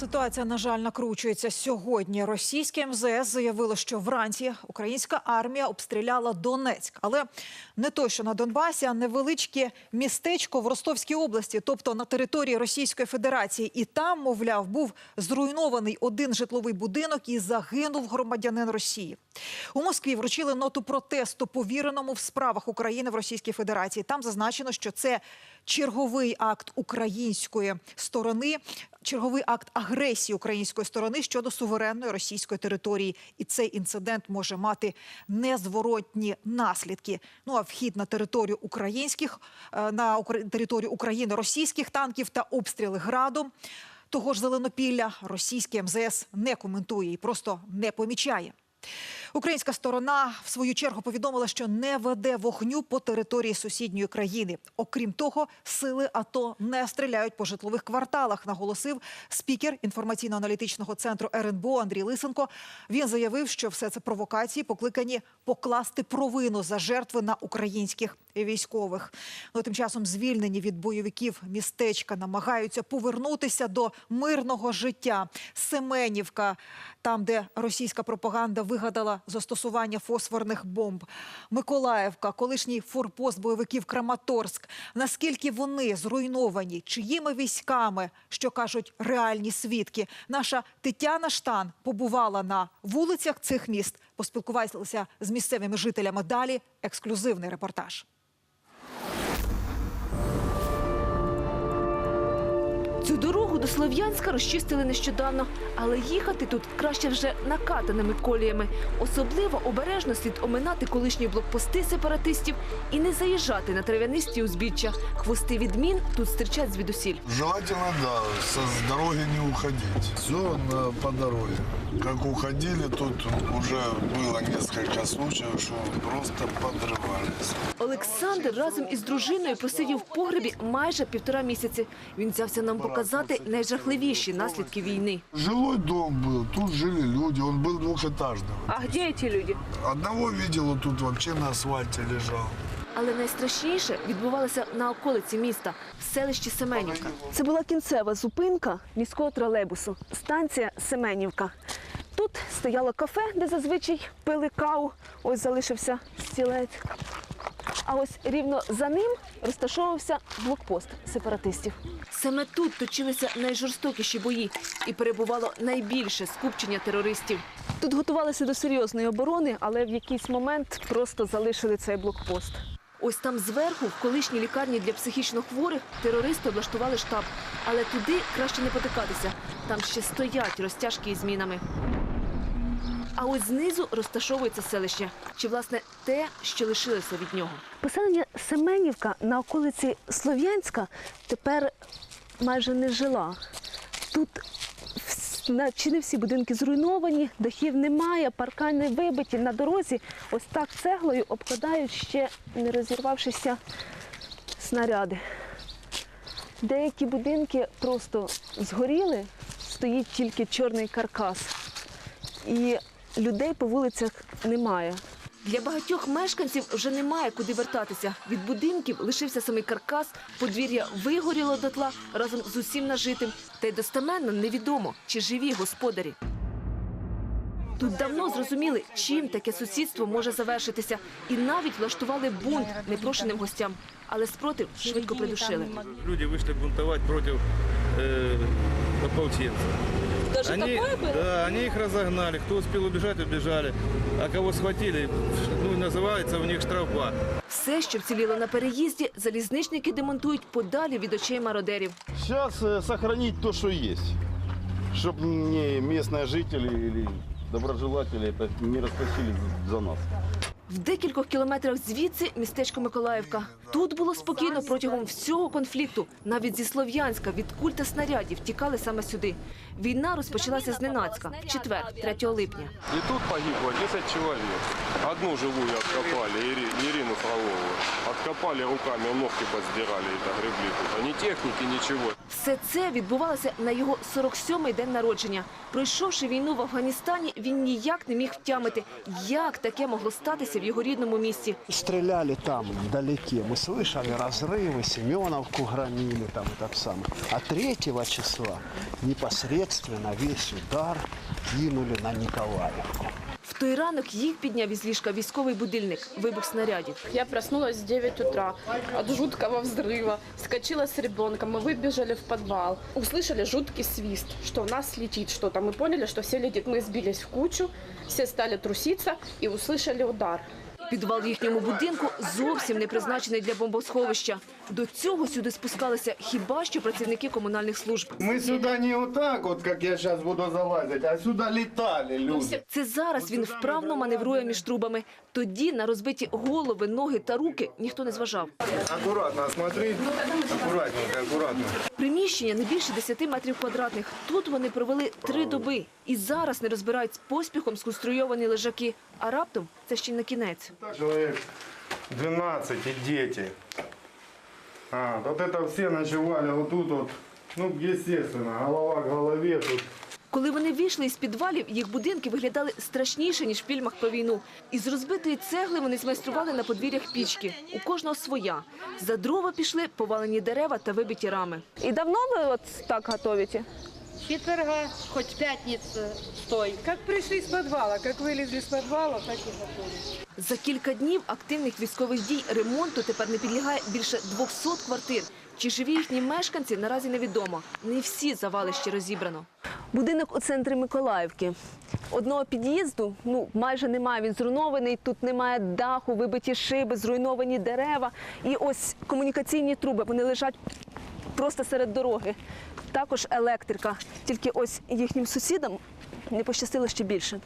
Ситуація, на жаль, накручується сьогодні. Російське МЗС заявило, що вранці українська армія обстріляла Донецьк, але не то, що на Донбасі, а невеличке містечко в Ростовській області, тобто на території Російської Федерації. І там, мовляв, був зруйнований один житловий будинок і загинув громадянин Росії. У Москві вручили ноту протесту повіреному в справах України в Російській Федерації. Там зазначено, що це черговий акт української сторони, черговий акт агресії української сторони щодо суверенної російської території. І цей інцидент може мати незворотні наслідки. Ну а вхід на територію українських е, на територію України російських танків та обстріли градом. Того ж Зеленопілля російське МЗС не коментує і просто не помічає. Українська сторона в свою чергу повідомила, що не веде вогню по території сусідньої країни. Окрім того, сили АТО не стріляють по житлових кварталах, наголосив спікер інформаційно-аналітичного центру РНБО Андрій Лисенко. Він заявив, що все це провокації покликані покласти провину за жертви на українських військових. Ну, тим часом звільнені від бойовиків містечка намагаються повернутися до мирного життя. Семенівка, там, де російська пропаганда вигадала застосування фосфорних бомб. Миколаївка, колишній форпост бойовиків Краматорськ. Наскільки вони зруйновані, чиїми військами, що кажуть реальні свідки. Наша Тетяна Штан побувала на вулицях цих міст, поспілкувалася з місцевими жителями. Далі ексклюзивний репортаж. Цю дорогу до Слов'янська розчистили нещодавно, але їхати тут краще вже накатаними коліями. Особливо обережно слід оминати колишні блокпости сепаратистів і не заїжджати на трав'янисті узбіччя. Хвости відмін тут стирчать звідусіль. Желательно, да, с дороги не уходить. Все на, по дороге. Как уходили, тут уже было несколько случаев, что просто подрывались. Олександр разом із дружиною просидів в погребі майже півтора місяці. Він взявся нам показати найжахливіші наслідки війни. Жилой дом был, тут жили люди, он был двухэтажный. А де ці люди? Одного видел, вот тут вообще на асфальте лежал. Але найстрашніше відбувалося на околиці міста в селищі Семенівка. Це була кінцева зупинка міського тролейбусу. Станція Семенівка. Тут стояло кафе, де зазвичай пили каву. Ось залишився стілець. А ось рівно за ним розташовувався блокпост сепаратистів. Саме тут точилися найжорстокіші бої і перебувало найбільше скупчення терористів. Тут готувалися до серйозної оборони, але в якийсь момент просто залишили цей блокпост. Ось там зверху, в колишній лікарні для психічно хворих, терористи облаштували штаб. Але туди краще не потикатися. Там ще стоять розтяжки із мінами. А ось знизу розташовується селище, чи власне те, що лишилося від нього. Поселення Семенівка на околиці Слов'янська тепер майже не жила. Тут чи не всі будинки зруйновані, дахів немає, паркани вибиті на дорозі. Ось так цеглою обкладають ще не розірвавшися снаряди. Деякі будинки просто згоріли, стоїть тільки чорний каркас. І людей по вулицях немає. Для багатьох мешканців вже немає куди вертатися. Від будинків лишився самий каркас, подвір'я вигоріло дотла разом з усім нажитим. Та й достеменно невідомо, чи живі господарі. Тут давно зрозуміли, чим таке сусідство може завершитися, і навіть влаштували бунт непрошеним гостям. Але спротив швидко придушили. Люди вышли бунтовать против э, ополченцев. Даже они, Да, они их разогнали. Кто успел убежать, убежали. А кого схватили, ну, называется у них штрафбат. Все, що вціліло на переїзді, залізничники демонтують подалі від очей мародерів. Сейчас э, сохранить то, что есть, чтобы не местные жители или доброжелатели это не распросили за нас. В декількох кілометрах звідси містечко Миколаївка. Тут було спокійно протягом всього конфлікту. Навіть зі Слов'янська від куль та снарядів тікали саме сюди. Війна розпочалася зненацька в четвер, 3 липня. И тут погибло 10 человек. Одну живую откопали, Ири- Ирину Фролову. Откопали руками, ногти подсдирали и догребли тут. А ни техники, ничего. Все це відбувалося на його 47-й день народження. Пройшовши війну в Афганістані, він ніяк не міг втямити, як таке могло статися в його рідному місті. Стреляли там вдалеке. Мы слышали разрывы, Семеновку громили там этот самый. А 3 числа непосредственно весь удар кинули на Николаевку. В той ранок їх підняв із ліжка військовий будильник, вибух снарядів. Я проснулась в 9 утра от жуткого взрыва. Скочила с ребенком, мы выбежали в подвал. Услышали жуткий свист, что у нас летит что-то. Мы поняли, что все летит. Мы сбились в кучу, все стали труситься и услышали удар. Підвал в їхньому будинку зовсім не призначений для бомбосховища. До цього сюди спускалися хіба що працівники комунальних служб. Мы сюда не вот так вот, как я сейчас буду залазить, а сюда летали люди. Це зараз він вправно маневрує між трубами. Тоді на розбиті голови, ноги та руки ніхто не зважав. Аккуратно, смотри. Аккуратненько, аккуратно. Приміщення не більше 10 метрів квадратних. Тут вони провели три доби. І зараз не розбирають з поспіхом сконструйовані лежаки. А раптом це ще й на кінець. Человек 12 и дети. А, вот это все ночевали вот тут вот. Ну, естественно, голова к голове тут. Коли вони вийшли із підвалів, їх будинки виглядали страшніше, ніж в фільмах про війну. Із розбитої цегли вони змайстрували на подвір'ях пічки. У кожного своя. За дрова пішли повалені дерева та вибиті рами. І давно ви от так готовите? Четверга, хоть пятница, стой. Как пришли из подвала, как вылезли из подвала, так и готовили. За кілька днів активних військових дій ремонту тепер не підлягає більше 200 квартир. Чи живі їхні мешканці, наразі невідомо. Не всі завалища розібрано. Будинок у центрі Миколаївки. Одного під'їзду ну майже немає. Він зруйнований. Тут немає даху, вибиті шиби, зруйновані дерева. І ось комунікаційні труби. Вони лежать просто серед дороги. Також електрика. Тільки ось їхнім сусідам не пощастило ще більше.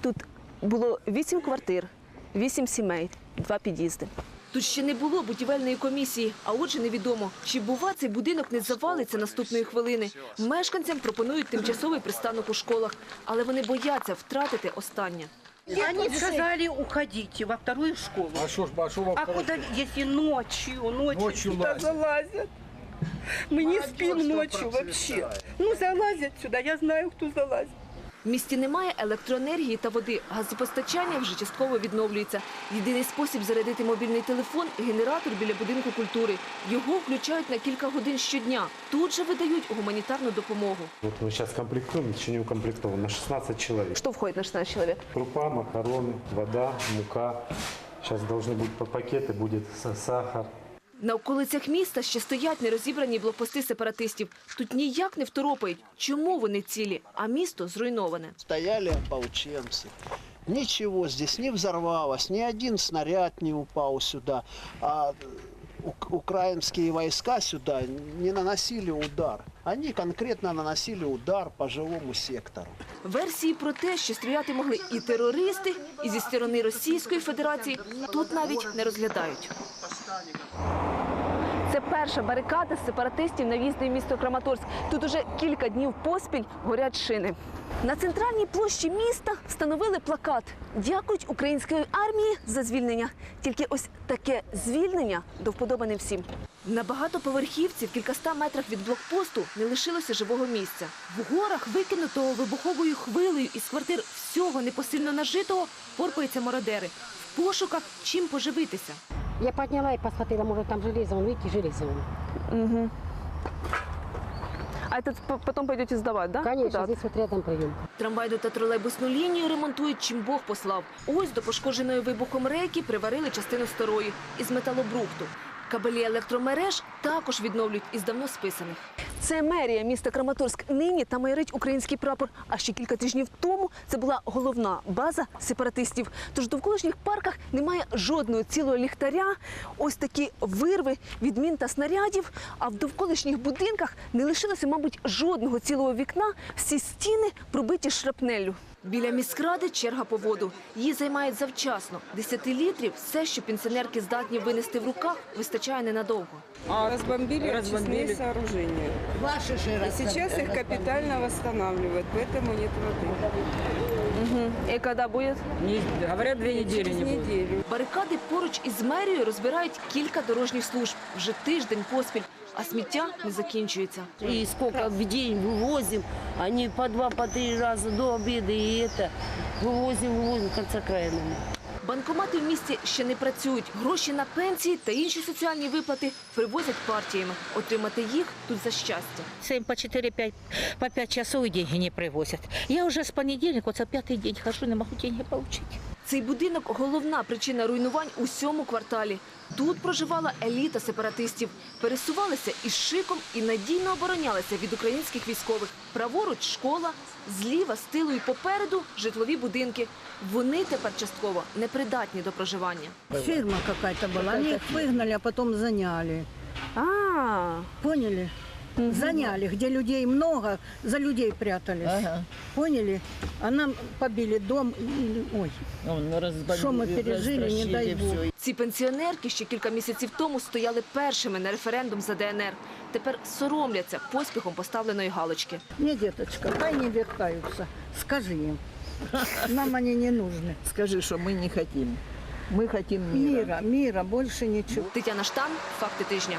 Тут було вісім квартир, вісім сімей, два під'їзди. Тут ще не було будівельної комісії, а отже невідомо, чи бува цей будинок не завалиться наступної хвилини. Мешканцям пропонують тимчасовий пристанок у школах, але вони бояться втратити останнє. Они сказали, уходите во вторую школу. А что А куда, если ночью, ночью, сюда залазят? Мы не спим ночью вообще. Ну, залазят сюда, я знаю, кто залазит. В місті немає електроенергії та води. Газопостачання вже частково відновлюється. Єдиний спосіб зарядити мобільний телефон – генератор біля будинку культури. Його включають на кілька годин щодня. Тут же видають гуманітарну допомогу. Вот мы сейчас комплектуем, еще не укомплектовано, на 16 человек. Що входить на 16 чоловік? Крупа, макароны, вода, мука. Сейчас должны быть по пакеты, будет са- сахар. На околицях міста ще стоять нерозібрані блокпости сепаратистів. Тут ніяк не второпають, чому вони цілі, а місто зруйноване. Стояли ополченцы. Ничего здесь не взорвалось, ни один снаряд не упал сюда. А ук- украинские войска сюда не наносили удар. Они конкретно наносили удар по жилому сектору. Версії про те, що стріляти могли і терористи, і зі сторони Російської Федерації, тут навіть не розглядають. Це перша барикада сепаратистів на в'їзді в місто Краматорськ. Тут уже кілька днів поспіль горять шини. На центральній площі міста встановили плакат «Дякують української армії за звільнення». Тільки ось таке звільнення до вподоби не всім. На багатоповерхівці в кількаста метрах від блокпосту не лишилося живого місця. В горах, викинутого вибуховою хвилею із квартир всього непосильно нажитого, порпаються мародери. В пошуках чим поживитися. Я подняла и посмотрела, может, там железо, вон, видите, железо. вон. Угу. А це потім пойдете здавати, да? Конечно, здесь вот рядом прием. Трамвайну та тролейбусну лінію ремонтують, чим Бог послав. Ось до пошкодженої вибухом рейки приварили частину старої із металобрухту. Кабелі електромереж також відновлюють із давно списаних. Це мерія міста Краматорськ. Нині там майорить український прапор. А ще кілька тижнів тому це була головна база сепаратистів. Тож в довколишніх парках немає жодного цілого ліхтаря. Ось такі вирви від мін та снарядів. А в довколишніх будинках не лишилося, мабуть, жодного цілого вікна. Всі стіни пробиті шрапнеллю. Біля міськради черга по воду. Її займають завчасно. Десяти літрів – все, що пенсіонерки здатні винести в руках, вистачає ненадовго. А разбомбили, очистные сооружения. Ваши же И сейчас их капитально восстанавливают, поэтому нет воды. І коли буде? Говорят, две недели не неделю. Барикади поруч із мерією розбирають кілька дорожніх служб. Вже тиждень поспіль, а сміття не закінчується. И сколько в день вывозим, они по два, по три раза до обеда и это. Вывозим, вывозим, конца края нема. Банкомати в місті ще не працюють. Гроші на пенсії та інші соціальні виплати привозять партіями. Отримати їх тут за щастя. Семь по 4-5, по 5 часов і гроші не привозять. Я уже з понеділка, вот за пятый день хожу, не могу гроші получить. Цей будинок головна причина руйнувань у сьому кварталі. Тут проживала еліта сепаратистів. Пересувалися із шиком і надійно оборонялися від українських військових. Праворуч школа, зліва, з тилу і попереду житлові будинки. Вони тепер частково непридатні до проживання. Фирма какая-то была, они их выгнали, а потом заняли. А, Поняли? Заняли, где людей много, за людей прятались. Поняли? А нам побили дом. и- Ой, что мы пережили, не дай Бог. ці пенсіонерки ще кілька місяців тому стояли першими на референдум за ДНР. Тепер соромляться поспіхом поставленої галочки. Не, деточка, хай не вертаются. Скажи им. Нам они не нужны. Скажи, что мы не хотим. Мы хотим мира. Мира, мира, больше ничего. Тетяна Штан, факти тижня.